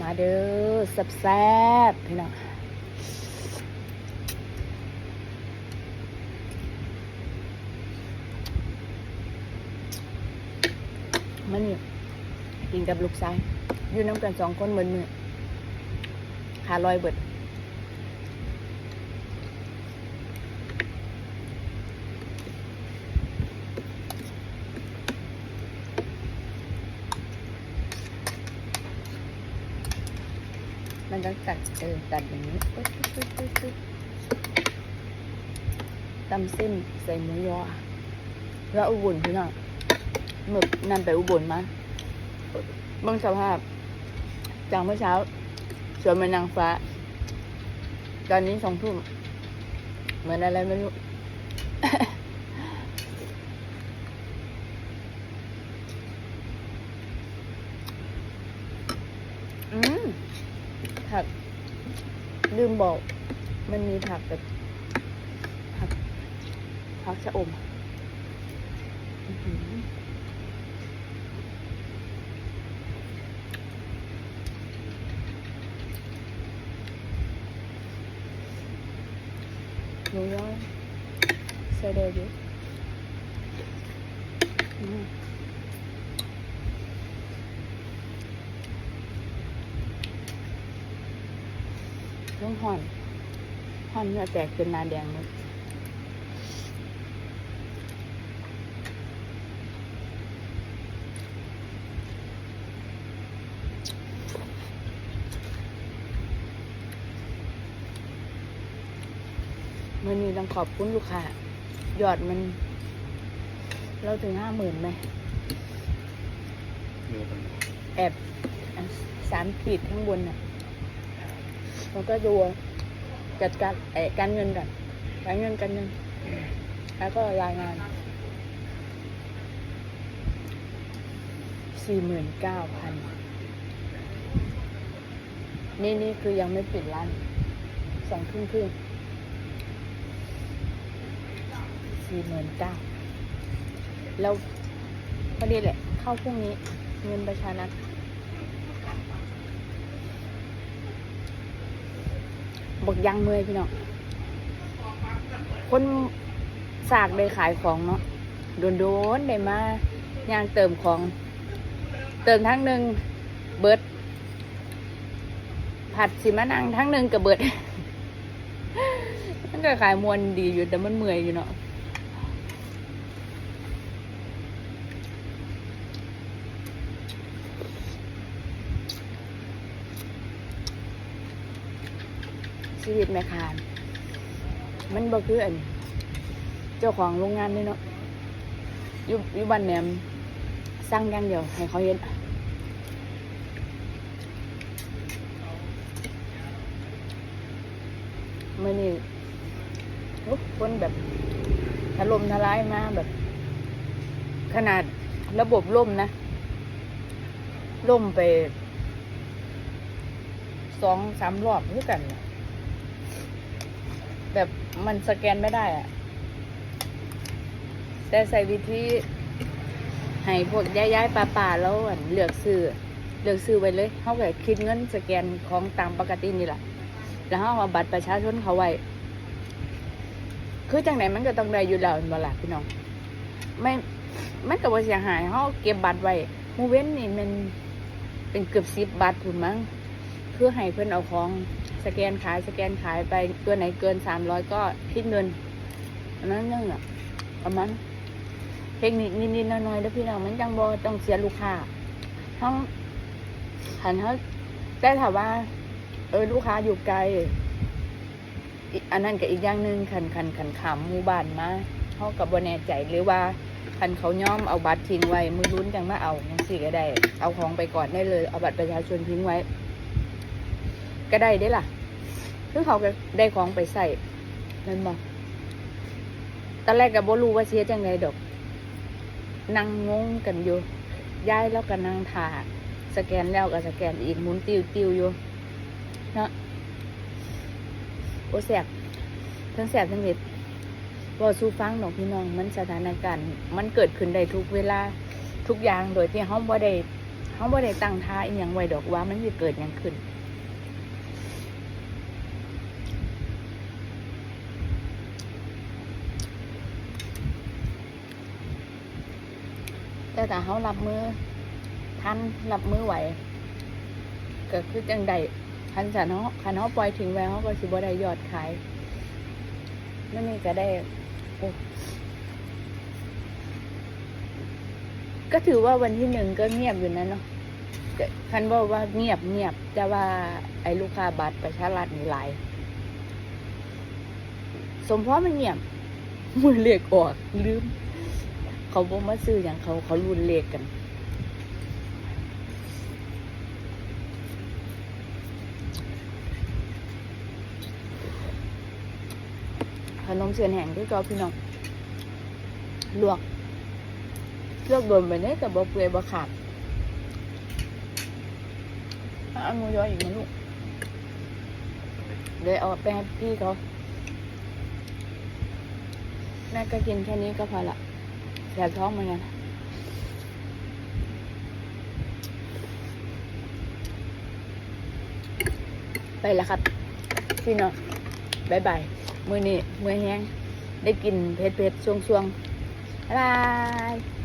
มาเด้อแซ่บๆพี่น้องมันกินกับลูกชายอยู่น้ำกันสองคนเหมือนมือหาลอยเบิด มันก็กัดเออกัดอย่างนี้ปึ๊ดปึ๊ดปึ๊ดปึ๊ดตำเส้นใส่หมูยอแล้วอุบลพี่น้องหมึกนั่นไปอุบลมาเบิ่งสภาพจากเมื่อเช้าสวนเป็นนางฟ้า ตอนนี้สองทุ่มเหมือนอะไรไม่รู้ อืม ผัก ลืมบอก มันมีผักแบบผักผักชะอมหือหมูย่อยใส่ได้ดิอืม เรื่องห่อนห่อนเนื้อแตกเป็นนาแดงหมดมื่อนี้ต้องขอบคุณลูกค้ายอดมัน เราถึงห้าหมื่นไหมเนื้อมันแอบอันสามขีดข้างบนน่ะ แล้วก็ดูจัดการเออการเงินก่อนการเงินการเงิน แล้วก็รายงานสี่หมื่นเก้าพันนี่นี่คือยังไม่ปิดร้านสองครึ่งครึ่งสี่หมื่นเก้าแล้วพอดีแหละ เข้าพรุ่งนี้เงินประชานัด บอกยังเมื่อยพี่น้องคนสากได้ขายของเนาะโดนโดนได้มาย่างเติมของ เติมทั้งหนึ่งเบิด ผัดสิมานั่งทั้งหนึ่งกับเบิดมันก็ขายมวนดีอยู่แต่มันเมื่อยอยู่เนาะ ชีวิตแม่ค้ามันบ่คืออันเจ้าของโรงงานนี่เนาะอยู่อยู่บ้านแหนมสร้างอย่างเดียว ให้เขาเห็นมื่อนี้อุ๊ยคนแบบถล่มทลายมาแบบ ขนาดระบบล่มนะล่มไปสองสามรอบด้วยกันนะ แบบมันสแกนไม่ได้อะแต่ใส่วิธีให้พวกย้ายๆป่าแล้วอันเลือกซื้อเลือกซื้อไว้เลยเขาแบบคิดเงินสแกนของตามปกตินี่แหละแล้วเขาเอาบัตรประชาชนเขาไว้คือจังไหนมันก็ต้องได้อยู่แล้วเวลาพี่น้องไม่ไม่กับว่าเสียหายเขาเก็บบัตรไว้มูเว้นนี่มันเป็นเกือบสิบบัตรถูกมั้งเพื่อให้เพื่อนเอาของ สแกนขายสแกนขายไปตัวไหนเกินสามร้อยก็คิดเงินอันนั้นเรื่งอะประมาณเทคนิคนิดๆหน้อยๆแล้วพี่น้องมันจังบอต้องเสียลูกค้าห้องหันเขาแต่ถามว่า เออ ลูกค้าอยู่ไกลอันนั้นกับอีกอย่างหนึ่งขันขันขันขำมูบานมาเขากับบแน่ใจหรือว่าคันเขาย่อมเอาบัตรทิ้งไว้ มือลุ้นจังมาเอาจังสี่ก็ได้ เอาของไปก่อนได้เลย เอาบัตรประชาชนทิ้งไว้ ก็ได้ได้ล่ะ คือเขาก็ได้ของไปใส่นั่นบอกตอนแรกก็บ่รู้ว่าเสียจังไงดอกนั่งงงกันอยู่ย้ายแล้วก็นั่งถ่าสแกนแล้วก็สแกนอีกหมุนติวติวอยู่เนาะโอ้แสบทั้งแสบทั้งเห็ดว่าสู้ฟังดอกพี่น้องมันสถานการณ์ มันเกิดขึ้นได้ทุกเวลาทุกอย่างโดยที่เขาบ่ได้เขาบ่ได้ตั้งท่าอีหยังไว้ดอกว่ามันจะเกิดหยังขึ้น แต่ถ้าเขารับมือทันรับมือไหวก็คือจังใดคันสันเขาคันเขาปล่อยทิ้งไว้เขาก็สิบ่ได้ยอดขายนั่นนี่ก็ได้ก็ถือว่าวันที่หนึ่งก็เงียบอยู่นะเนาะคันบอกว่าเงียบเงียบแต่ว่าไอ้ลูกค้าบัตรประชารัฐนี่หลาย สมเพราะมันเงียบมือเรียกออกลืม เขาบอกมาซื้ออย่างเขาเขารุนเลขกัน ขนมเสียนแห้งที่เกาพี่น้องลวกลวกโดนไปเนี่ยแต่บ่เปื่อยบ่ขาดเอาหมูยอยอีกนะลูกเลยเอาไปให้พี่เขาแม่ก็กินแค่นี้ก็พอละ แสบท้องเหมือนกันไปแล้วครับ พี่น้องบายบายมือนี้มือแห้งได้กินเผ็ดๆช่วงๆบายบาย